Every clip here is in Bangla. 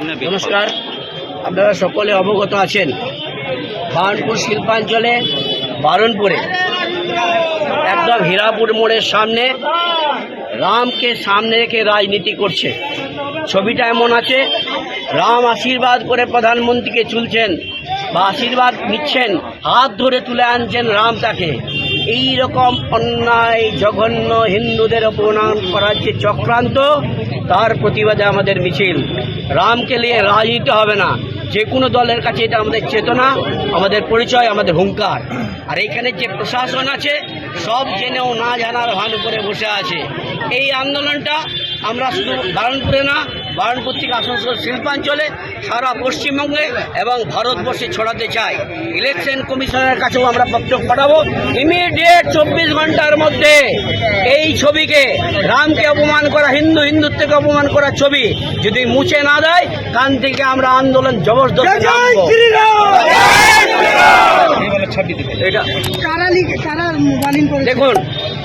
নমস্কার। আপনারা সকলে অবগত আছেন। বারণপুর শিল্পাঞ্চলে বারণপুরে একদম হীরাপুর মোড়ের সামনে রামকে সামনে রেখে রাজনীতি করছে। ছবিটা এমন আছে, রাম আশীর্বাদ করে প্রধানমন্ত্রীকে চুলছেন বা আশীর্বাদ নিচ্ছেন, হাত ধরে তুলে আনছেন রাম তাকে। এই রকম অন্যায় জঘন্য হিন্দুদের অপমান করার যে চক্রান্ত, তার প্রতিবাদে আমাদের মিছিল। রামকে নিয়ে রাজনীতি হবে না। যে কোনো দলের কাছে এটা আমাদের চেতনা, আমাদের পরিচয়, আমাদের হুঙ্কার। আর এখানে যে প্রশাসন আছে, সব জেনেও না জানার ভান করে বসে আছে। এই আন্দোলনটা আমরা শুধু বারণপুরে না বারণপুর থেকে আসানসোল শিল্পাঞ্চলে সারা পশ্চিমবঙ্গে এবং ভারতবর্ষে ছড়াতে চাই। ইলেকশন কমিশনের কাছেও আমরা পত্র পাঠাবো। ইমিডিয়েট চব্বিশ ঘণ্টার মধ্যে এই ছবিকে রামকে অপমান করা হিন্দু হিন্দুত্বকে অপমান করা ছবি যদি মুছে না দেয় কান থেকে আমরা আন্দোলন জবরদস্ত দেখুন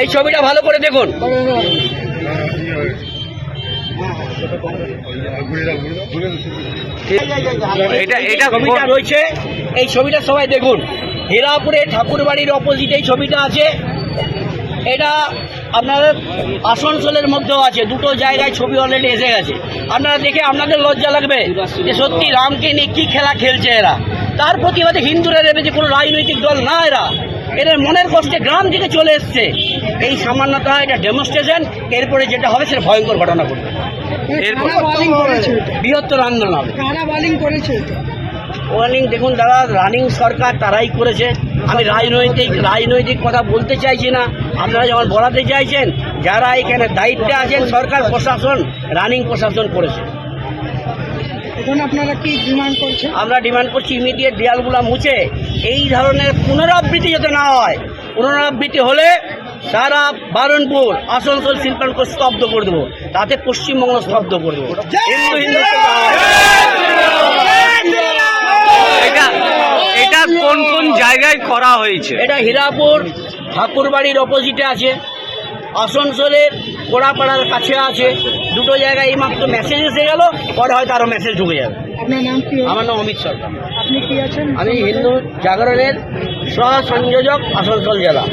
এই ছবিটা ভালো করে দেখুন। ছবিটা রয়েছে। এই ছবিটা সবাই দেখুন। হীরাপুরে ঠাকুরবাড়ির অপোজিট এই ছবিটা আছে। এটা আপনাদের আসানসোলের মধ্যেও আছে। দুটো জায়গায় ছবি অলরেডি এসে গেছে। আপনারা দেখে আপনাদের লজ্জা লাগবে যে সত্যি রামকে নিয়ে কী খেলা খেলছে এরা। তার প্রতিবাদে হিন্দুরা ভেবেছে কোনো রাজনৈতিক দল না এরা। এদের মনের কষ্টে গ্রাম থেকে চলে এসছে। এই সামান্যতা এটা ডেমনস্ট্রেশন এরপরে যেটা হবে সেটা ভয়ঙ্কর ঘটনা ঘটবে? বৃহত্তর আন্দোলন হবে? ওয়ার্নিং দেখুন দাদা রানিং সরকার তারাই করেছে। আমি রাজনৈতিক রাজনৈতিক কথা বলতে চাইছি না। আপনারা যখন বলাতে চাইছেন যারা এখানে দায়িত্বে আছেন সরকার প্রশাসন রানিং প্রশাসন করেছে। এখন আপনারা কি ডিমান্ড করছেন? আমরা ডিমান্ড করছি ইমিডিয়েট দেয়ালগুলো মুছে এই ধরনের পুনরাবৃত্তি যাতে না হয় পুনরাবৃত্তি হলে সারা বারণপুর আসানসোল শিল্পাঙ্ক স্তব্ধ করে দেবো। তাতে পশ্চিমবঙ্গ স্তব্ধ করে দেবো। হিন্দু হিন্দু এটা এটা কোন কোন জায়গায় করা হয়েছে? এটা হীরাপুর ঠাকুরবাড়ির অপোজিটে আছে। আসানসোলের কোড়াপাড়ার কাছে আছে। দুটো জায়গায় এইমাত্র মেসেজ এসে গেল পরে হয়তো আরও মেসেজ ঢুকে যাবে। আপনার নাম কি? আমার নাম অমিত সরকার। আপনি কি আছেন? আমি হিন্দু জাগরণের সহ সংযোজক আসানসোল জেলা।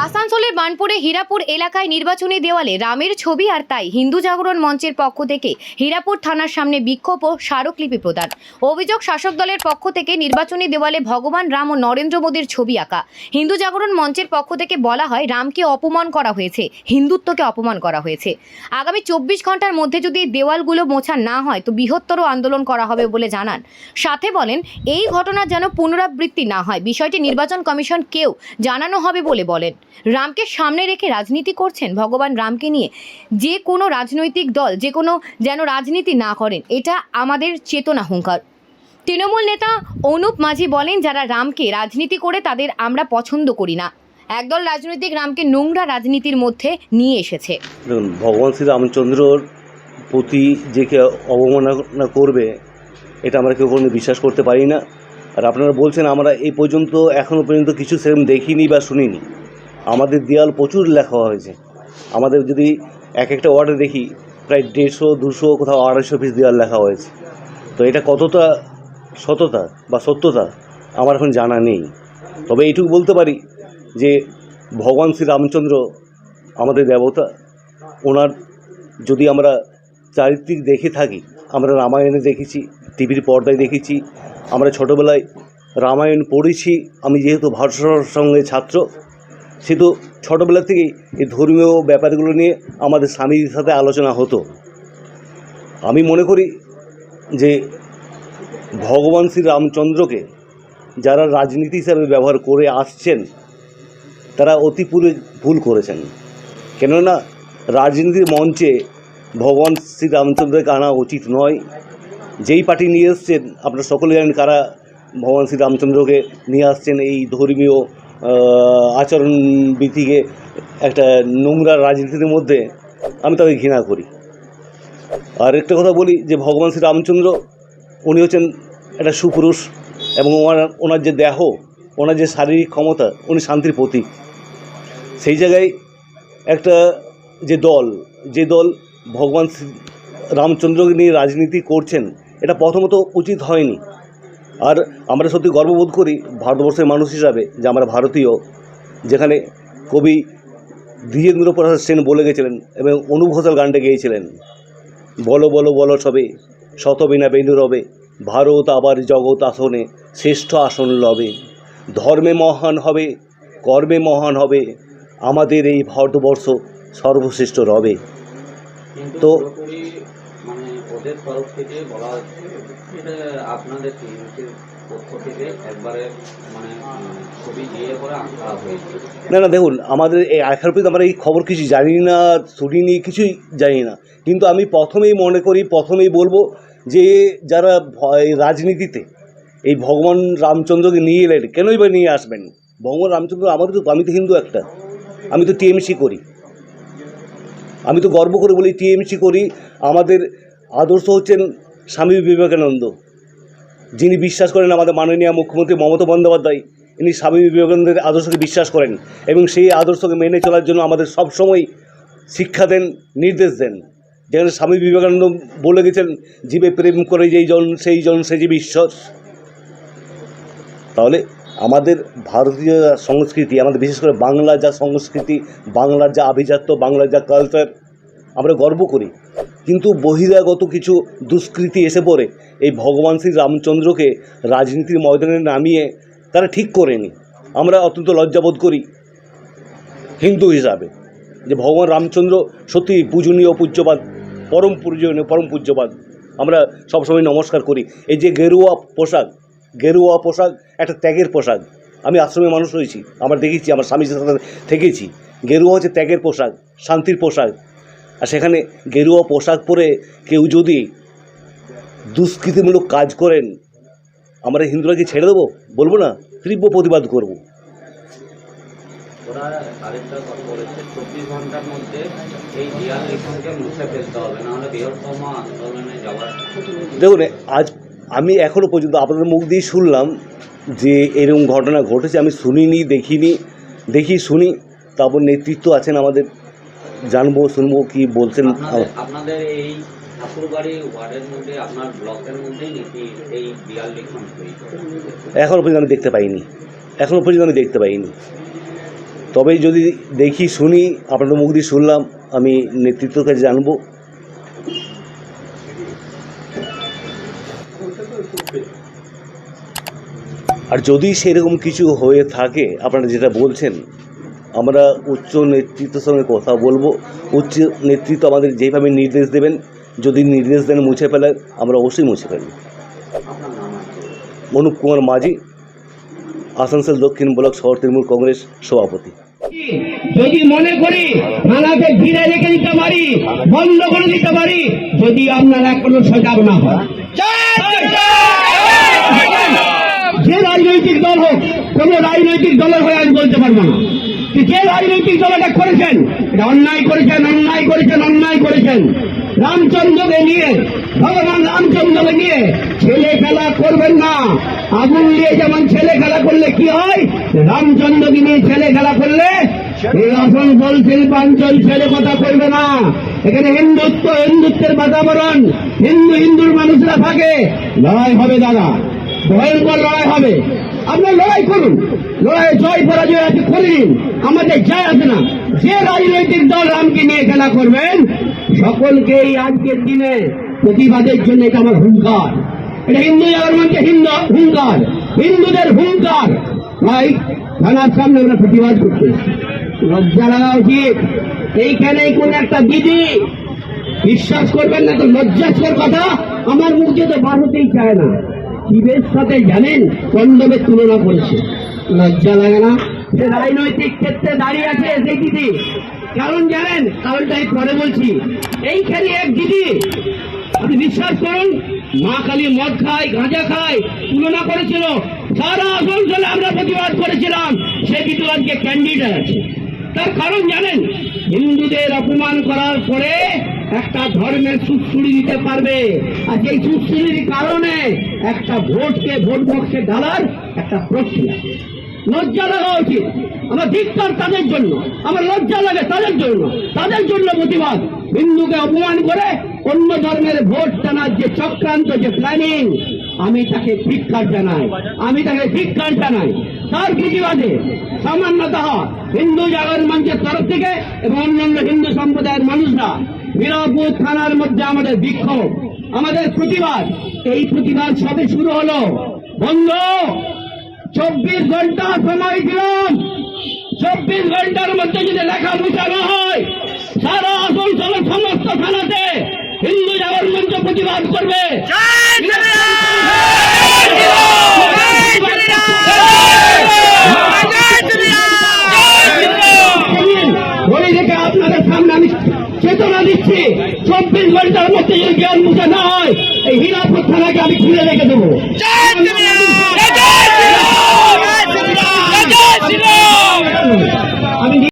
আসানসোলের বানপুরে হীরাপুর এলাকায় নির্বাচনী দেওয়ালে রামের ছবি আর তাই হিন্দু জাগরণ মঞ্চের পক্ষ থেকে হীরাপুর থানার সামনে বিক্ষোভ ও স্মারকলিপি প্রদান। অভিযোগ শাসক দলের পক্ষ থেকে নির্বাচনী দেওয়ালে ভগবান রাম ও নরেন্দ্র মোদীর ছবি আঁকা। হিন্দু জাগরণ মঞ্চের পক্ষ থেকে বলা হয়, রামকে অপমান করা হয়েছে, হিন্দুত্বকে অপমান করা হয়েছে। আগামী চব্বিশ ঘণ্টার মধ্যে যদি দেওয়ালগুলো মোছা না হয়, তো বৃহত্তর আন্দোলন করা হবে বলে জানান। সাথে বলেন, এই ঘটনার যেন পুনরাবৃত্তি না হয়, বিষয়টি নির্বাচন কমিশনকেও জানানো হবে বলে বলেন। রামকে সামনে রেখে রাজনীতি করছেন ভগবান রামকে নিয়ে। যে কোনো রাজনৈতিক দল, যে কোনো যেন রাজনীতি না করেন, এটা আমাদের চেতনা হুঙ্কার। তৃণমূল নেতা অনুপ মাঝি বলেন, যারা রামকে রাজনীতি করে তাদের আমরা পছন্দ করি না। একদল রাজনৈতিক রামকে নোংরা রাজনীতির মধ্যে নিয়ে এসেছে। ভগবান শ্রী রামচন্দ্রর প্রতি যে কে অবমাননা করবে, এটা আমরা কেউ কোনো বিশ্বাস করতে পারি না। আর আপনারা বলছেন, আমরা এই পর্যন্ত এখনও পর্যন্ত কিছু সেরকম দেখিনি বা শুনিনি। আমাদের দেয়াল প্রচুর লেখা হয়েছে। আমাদের যদি এক একটা ওয়ার্ডে দেখি, প্রায় দেড়শো, দুশো, কোথাও আড়াইশো পিস দেওয়াল লেখা হয়েছে। তো এটা কতটা সততা বা সত্যতা, আমার এখন জানা নেই। তবে এইটুকু বলতে পারি যে, ভগবান শ্রী রামচন্দ্র আমাদের দেবতা, ওনার যদি আমরা চারিত্রিক দেখে থাকি, আমরা রামায়ণে দেখেছি, টিভির পর্দায় দেখেছি, আমরা ছোটোবেলায় রামায়ণ পড়েছি, আমি যেহেতু ভারতের সঙ্গে ছাত্র সেহেতু ছোটোবেলা থেকেই এই ধর্মীয় ব্যাপারগুলো নিয়ে আমাদের স্বামীর সাথে আলোচনা হতো। আমি মনে করি যে ভগবান শ্রী রামচন্দ্রকে যারা রাজনীতি হিসাবে ব্যবহার করে আসছেন, তারা অতি পুরে ভুল করেছেন। কেননা রাজনীতির মঞ্চে ভগবান শ্রী রামচন্দ্রকে আনা উচিত নয়। যেই পার্টি নিয়ে এসছেন, আপনারা সকলে জানেন কারা ভগবান শ্রী রামচন্দ্রকে নিয়ে আসছেন এই ধর্মীয় আহ, আচরণ বিধিকে একটা নোংরা রাজনীতির মধ্যে আমি তাকে ঘৃণা করি। আর একটা কথা বলি যে ভগবান শ্রী রামচন্দ্র উনি হচ্ছেন একটা সুপুরুষ এবং ওনার ওনার যে দেহ ওনার যে শারীরিক ক্ষমতা উনি শান্তির প্রতীক। সেই জায়গায় একটা যে দল যে দল ভগবান শ্রী রামচন্দ্রকে নিয়ে রাজনীতি করছেন এটা প্রথমত উচিত হয়নি। আর আমরা সত্যি গর্ববোধ করি ভারতবর্ষের মানুষ হিসাবে যে আমরা ভারতীয়, যেখানে কবি দ্বিজেন্দ্র প্রসাদ সেন বলে গেছিলেন এবং অনুপ ঘোষাল গানটা গেয়েছিলেন। বলো বলো বলো সবে শত বিনা বেনু রবে, ভারত আবার জগৎ আসনে, শ্রেষ্ঠ আসন লবে। ধর্মে মহান হবে, কর্মে মহান হবে, আমাদের এই ভারতবর্ষ সর্বশ্রেষ্ঠ রবে। তো- ওদের তরফ থেকে বলা হচ্ছে এটা আপনাদের টিএমসির পক্ষ থেকে একবারে মানে ছবি দিয়ে করে আঁকা হয়েছে। না না, দেখুন, আমাদের এই প্রতি আমরা এই খবর কিছু জানি না শুনিনি কিছুই জানি না। কিন্তু আমি প্রথমেই মনে করি, প্রথমেই বলব যে যারা রাজনীতিতে এই ভগবান রামচন্দ্রকে নিয়ে এলেন, কেনই বা নিয়ে আসবেন? ভগবান রামচন্দ্র আমাদের তো, আমি তো হিন্দু একটা। আমি তো টিএমসি করি। আমি তো গর্ব করে বলি, টিএমসি করি। আমাদের আদর্শ হচ্ছেন স্বামী বিবেকানন্দ। যিনি বিশ্বাস করেন আমাদের মাননীয় মুখ্যমন্ত্রী মমতা বন্দ্যোপাধ্যায়, ইনি স্বামী বিবেকানন্দের আদর্শকে বিশ্বাস করেন এবং সেই আদর্শকে মেনে চলার জন্য আমাদের সবসময় শিক্ষা দেন, নির্দেশ দেন। যেখানে স্বামী বিবেকানন্দ বলে গেছেন, জীবে প্রেম করে যেই জন, সেই জন সে জীব বিশ্বাস তাহলে আমাদের ভারতীয় সংস্কৃতি, আমাদের বিশেষ করে বাংলার যা সংস্কৃতি, বাংলার যা আভিজাত্য, বাংলার যা কালচার আমরা গর্ব করি। কিন্তু বহিরাগত কিছু দুষ্কৃতি এসে পড়ে। এই ভগবান শ্রী রামচন্দ্রকে রাজনীতির ময়দানে নামিয়ে তারা ঠিক করেনি। আমরা অত্যন্ত লজ্জাবোধ করি হিন্দু হিসাবে যে ভগবান রামচন্দ্র সত্যি পূজনীয় পূজ্যবাদ পরম পূজনীয় পরম পূজ্যবাদ আমরা সবসময় নমস্কার করি। এই যে গেরুয়া পোশাক গেরুয়া পোশাক একটা ত্যাগের পোশাক। আমি আশ্রমে মানুষ হয়েছি, আমরা দেখেছি, আমার স্বামীর সাথে থেকেছি। গেরুয়া হচ্ছে ত্যাগের পোশাক, শান্তির পোশাক। আর সেখানে গেরুয়া পোশাক পরে কেউ যদি দুষ্কৃতিমূলক কাজ করেন আমরা হিন্দুরা কি ছেড়ে দেবো? বলব না তীব্র প্রতিবাদ করব। ওরা আরেকটা কথা বলেছে চব্বিশ ঘণ্টার মধ্যে এই ডিয়ার লিখনকে মুছে ফেলতে হবে নাহলে বৃহত্তম আন্দোলনে যাওয়ার দেখুন আজ আমি এখনও পর্যন্ত আপনাদের মুখ দিয়ে শুনলাম যে এরকম ঘটনা ঘটেছে আমি শুনিনি দেখিনি দেখি শুনি তারপর নেতৃত্ব আছেন আমাদের জানব শুনব কি বলছেন আপনাদের এই ঠাকুরবাড়ি ওয়ার্ডের মধ্যে আপনার ব্লকের মধ্যেই নাকি এই ডিয়ার লিখন এখনও পর্যন্ত আমি দেখতে পাইনি। এখনও পর্যন্ত আমি দেখতে পাইনি। তবে যদি দেখি শুনি আপনাদের মুখ দিয়ে শুনলাম আমি নেতৃত্বের কাছে জানব। আর যদি সেরকম কিছু হয়ে থাকে আপনারা যেটা বলছেন আমরা উচ্চ নেতৃত্বের সঙ্গে কথা বলব। উচ্চ নেতৃত্ব আমাদের যেভাবে নির্দেশ দেবেন, যদি নির্দেশ দেন মুছে ফেলার, আমরা অবশ্যই মুছে আছে অনুপ কুমার মাঝি, আসানসোল দক্ষিণ ব্লক শহর তৃণমূল কংগ্রেস সভাপতি। যদি মনে করি থানাকে ঘিরে রেখে দিতে পারি, বন্ধ করে দিতে পারি, যদি আপনারা কোনো সজাগ না হয়। যে রাজনৈতিক দল হোক কোন রাজনৈতিক দলের হয়ে আমি বলতে পারব না। যে রাজনৈতিক দল এটা করেছেন, এটা অন্যায় করেছেন অন্যায় করেছেন অন্যায় করেছেন। রামচন্দ্রকে নিয়ে, ভগবান রামচন্দ্রকে নিয়ে ছেলে খেলা করবেন না। আগুন দিয়ে যেমন ছেলে খেলা করলে কি হয়? রামচন্দ্রকে নিয়ে ছেলে খেলা করলে এই শিল্পাঞ্চল ছেলে কথা করবে না। এখানে হিন্দুত্ব, হিন্দুত্বের বাতাবরণ। হিন্দু, হিন্দুর মানুষরা থাকে। লড়াই হবে দাদা। ভয়ঙ্কর লড়াই হবে। আপনার লড়াই করুন। লড়াই জয়, পরাজয় আছে করে নিন আমাদের যায় আসে না। যে রাজনৈতিক দল রামকে নিয়ে খেলা করবেন সকলকে এই আজকের দিনে প্রতিবাদের জন্য এটা আমার হুঙ্কার। এটা হিন্দু মধ্যে হিন্দু হুঙ্কার। হিন্দুদের হুঙ্কার। ভাই থানার সামনে আমরা প্রতিবাদ করতে লজ্জা লাগা উচিত এইখানে কোন একটা দিদি বিশ্বাস করবেন না, তো লজ্জাস্কর কথা। আমার মুখ দিয়ে তো বার হতেই চায় না। শিবের সাথে জানেন কন্ডমের তুলনা করেছে। লজ্জা লাগে না? সে রাজনৈতিক ক্ষেত্রে দাঁড়িয়ে আছে সেই দিদি কারণ জানেন কারণটাই পরে বলছি। এইখানে এক দিদি, আপনি বিশ্বাস করুন, মা কালী মদ খায়, গাঁজা খায়, তুলনা করেছিল। সারা আসানসোলে আমরা প্রতিবাদ করেছিলাম, সে কিন্তু আজকে ক্যান্ডিডেট আছে। তার কারণ জানেন, হিন্দুদের অপমান করার পরে একটা ধর্মের সুশ্রুড়ি দিতে পারবে। আর সেই সুশ্রুড়ির কারণে একটা ভোটকে ভোট বক্সে ঢালার একটা প্রক্রিয়া লজ্জা লাগা উচিত। আমার ধিক্কার তাদের জন্য। আমার লজ্জা লাগে তাদের জন্য। তাদের জন্য প্রতিবাদ। হিন্দুকে অপমান করে অন্য ধর্মের ভোট টানার যে চক্রান্ত, যে প্ল্যানিং আমি তাকে ধিক্কার জানাই। আমি তাকে ধিক্কার জানাই। তার প্রতিবাদে সামান্যতঃ হিন্দু জাগরণ মঞ্চের তরফ থেকে এবং অন্যান্য হিন্দু সম্প্রদায়ের মানুষরা মিরাপুর থানার মধ্যে আমাদের বিক্ষোভ আমাদের প্রতিবাদ। এই প্রতিবাদ সবে শুরু হলো। বন্ধ চব্বিশ ঘণ্টা সময় দিলাম। চব্বিশ ঘণ্টার মধ্যে যদি লেখা মুছানো হয় সারা আসানসোল সমস্ত থানাতে হিন্দু জাগরণ মঞ্চ প্রতিবাদ করবে।